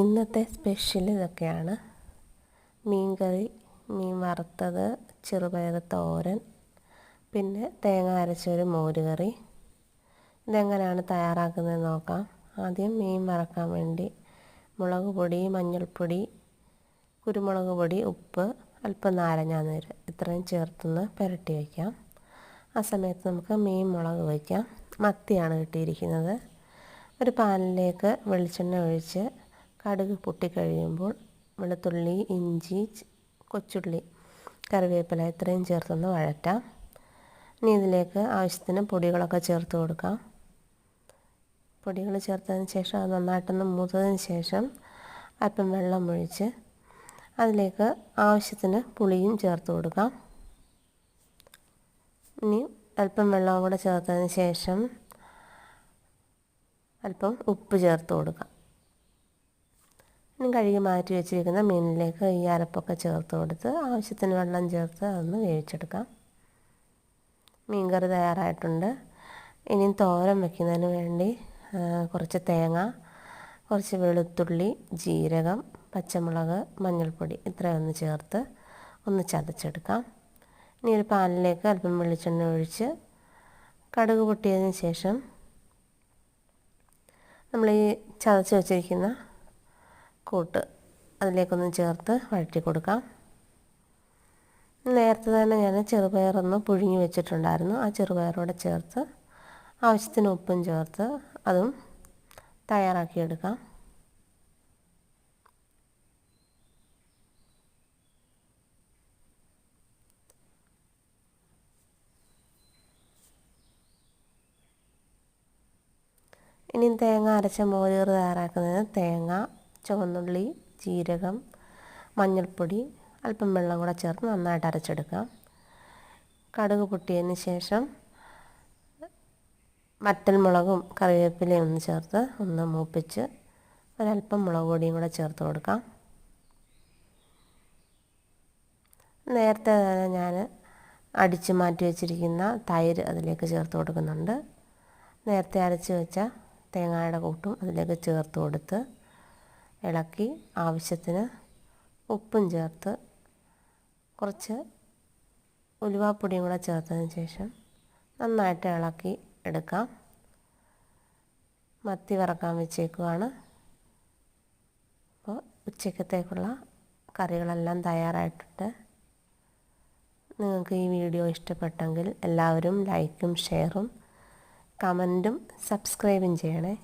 ഇന്നത്തെ സ്പെഷ്യൽ ഇതൊക്കെയാണ്. മീൻകറി മീൻ വറുത്തത് ചെറുപയർ തോരൻ പിന്നെ തേങ്ങ അരച്ചൊരു മോരുകറി. ഇതെങ്ങനെയാണ് തയ്യാറാക്കുന്നത് നോക്കാം. ആദ്യം മീൻ വറക്കാൻ വേണ്ടി മുളക് പൊടി മഞ്ഞൾപ്പൊടി കുരുമുളക് പൊടി ഉപ്പ് അല്പം നാരങ്ങാനീര് ഇത്രയും ചേർത്തൊന്ന് പുരട്ടി വയ്ക്കാം. ആ സമയത്ത് നമുക്ക് മീൻ മുളക് വയ്ക്കാം മത്തിയാണ് കിട്ടിയിരിക്കുന്നത്. ഒരു പാനിലേക്ക് വെളിച്ചെണ്ണ ഒഴിച്ച് കടുക് പൊട്ടിക്കഴിയുമ്പോൾ വെളുത്തുള്ളി ഇഞ്ചി കൊച്ചുള്ളി കറിവേപ്പില ഇത്രയും ചേർത്തൊന്ന് വഴറ്റാം. ഇനി ഇതിലേക്ക് ആവശ്യത്തിന് പൊടികളൊക്കെ ചേർത്ത് കൊടുക്കാം. പൊടികൾ ചേർത്തതിന് ശേഷം അത് നന്നായിട്ടൊന്ന് മൂത്തതിന് ശേഷം അല്പം വെള്ളം ഒഴിച്ച് അതിലേക്ക് ആവശ്യത്തിന് പുളിയും ചേർത്ത് കൊടുക്കാം. ഇനി അല്പം വെള്ളവും കൂടെ ചേർത്തതിന് ശേഷം അല്പം ഉപ്പ് ചേർത്ത് കൊടുക്കാം. ഇനി കഴുകി മാറ്റി വെച്ചിരിക്കുന്ന മീനിലേക്ക് ഈ അരപ്പൊക്കെ ചേർത്ത് കൊടുത്ത് ആവശ്യത്തിന് വെള്ളം ചേർത്ത് അതൊന്ന് വേവിച്ചെടുക്കാം. മീൻ കറി തയ്യാറായിട്ടുണ്ട്. ഇനി തോരൻ വയ്ക്കുന്നതിന് വേണ്ടി കുറച്ച് തേങ്ങ കുറച്ച് വെളുത്തുള്ളി ജീരകം പച്ചമുളക് മഞ്ഞൾപ്പൊടി ഇത്രയൊന്ന് ചേർത്ത് ഒന്ന് ചതച്ചെടുക്കാം. ഇനി ഒരു പാനിലേക്ക് അല്പം വെളിച്ചെണ്ണ ഒഴിച്ച് കടുക് പൊട്ടിയതിന് ശേഷം നമ്മൾ ഈ ചതച്ച് വച്ചിരിക്കുന്ന കൂട്ട് അതിലേക്കൊന്ന് ചേർത്ത് വഴറ്റി കൊടുക്കാം. നേരത്തെ തന്നെ ഞാൻ ചെറുപയറൊന്ന് പുഴുങ്ങി വെച്ചിട്ടുണ്ടായിരുന്നു. ആ ചെറുപയറോടെ ചേർത്ത് ആവശ്യത്തിന് ഉപ്പും ചേർത്ത് അതും തയ്യാറാക്കിയെടുക്കാം. ഇനി തേങ്ങ അരച്ച മോരുകറി തയ്യാറാക്കുന്നതിന് തേങ്ങ ചുവന്നുള്ളി ജീരകം മഞ്ഞൾപ്പൊടി അല്പം വെള്ളം കൂടെ ചേർത്ത് നന്നായിട്ട് അരച്ചെടുക്കാം. കടുക് പൊട്ടിയതിന് ശേഷം മുളകും കറിവേപ്പിലയും ഒന്ന് ചേർത്ത് ഒന്ന് മൂപ്പിച്ച് ഒരല്പം മുളക് പൊടിയും കൂടെ ചേർത്ത് കൊടുക്കാം. നേരത്തെ തന്നെ ഞാൻ അടിച്ച് മാറ്റി വെച്ചിരിക്കുന്ന തൈര് അതിലേക്ക് ചേർത്ത് കൊടുക്കുന്നുണ്ട്. നേരത്തെ അരച്ച് വെച്ച തേങ്ങയുടെ കൂട്ടും അതിലേക്ക് ചേർത്ത് കൊടുത്ത് ഇളക്കി ആവശ്യത്തിന് ഉപ്പും ചേർത്ത് കുറച്ച് ഉലുവാപ്പൊടിയും കൂടെ ചേർത്തതിന് ശേഷം നന്നായിട്ട് ഇളക്കി എടുക്കാം. മത്തി വറക്കാൻ വെച്ചേക്കുവാണ്. അപ്പോൾ ഉച്ചക്കത്തേക്കുള്ള കറികളെല്ലാം തയ്യാറായിട്ടുണ്ട്. നിങ്ങൾക്ക് ഈ വീഡിയോ ഇഷ്ടപ്പെട്ടെങ്കിൽ എല്ലാവരും ലൈക്കും ഷെയറും കമന്റും സബ്സ്ക്രൈബും ചെയ്യണേ.